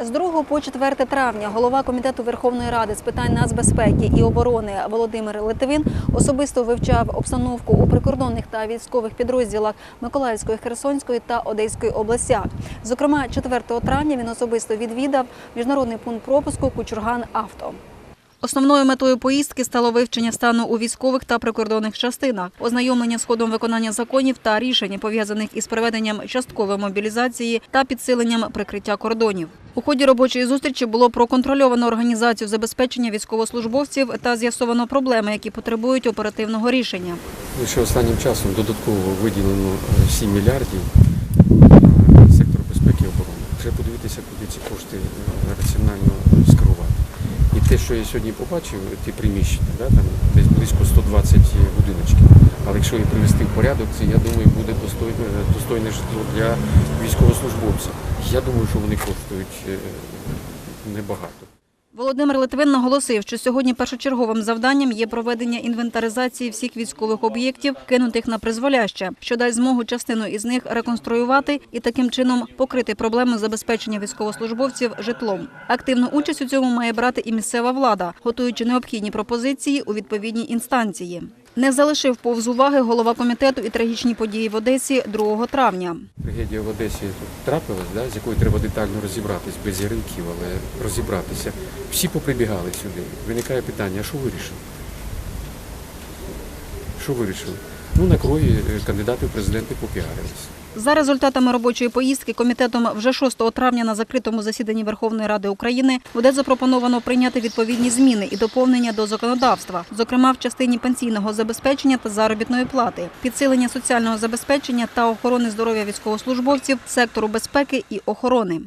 З 2 по 4 травня голова комітету Верховної Ради з питань нацбезпеки і оборони Володимир Литвин особисто вивчав обстановку у прикордонних та військових підрозділах Миколаївської, Херсонської та Одеської областях. Зокрема, 4 травня він особисто відвідав міжнародний пункт пропуску Кучурган Авто. Основною метою поїздки стало вивчення стану у військових та прикордонних частинах, ознайомлення з ходом виконання законів та рішень, пов'язаних із проведенням часткової мобілізації та підсиленням прикриття кордонів. У ході робочої зустрічі було проконтрольовано організацію забезпечення військовослужбовців та з'ясовано проблеми, які потребують оперативного рішення. Лише останнім часом додатково виділено е, 7 мільярдів на сектор безпеки і оборони. Вже подивитися, куди ці кошти е, раціонально скерувати. І те, що я сьогодні побачив, ті приміщення, да, там десь близько 120 будиночків. Якщо їх привести в порядок, це я думаю буде достойне, достойне житло для військовослужбовців. Я думаю, що вони коштують е, небагато. Володимир Литвин наголосив, що сьогодні першочерговим завданням є проведення інвентаризації всіх військових об'єктів, кинутих на призволяще, що дасть змогу частину із них реконструювати і таким чином покрити проблему забезпечення військовослужбовців житлом. Активну участь у цьому має брати і місцева влада, готуючи необхідні пропозиції у відповідній інстанції. Не залишив повз уваги голова комітету і трагічні події в Одесі 2 травня. Трагедія в Одесі трапилась, да, з якою треба детально розібратись, без яринків, але розібратися. Всі поприбігали сюди. Виникає питання, а що вирішили? Що вирішили? Ну, на крові е, кандидати в президенти попіарились. За результатами робочої поїздки комітетом вже 6 травня на закритому засіданні Верховної Ради України буде запропоновано прийняти відповідні зміни і доповнення до законодавства, зокрема в частині пенсійного забезпечення та заробітної плати, підсилення соціального забезпечення та охорони здоров'я військовослужбовців, сектору безпеки і охорони.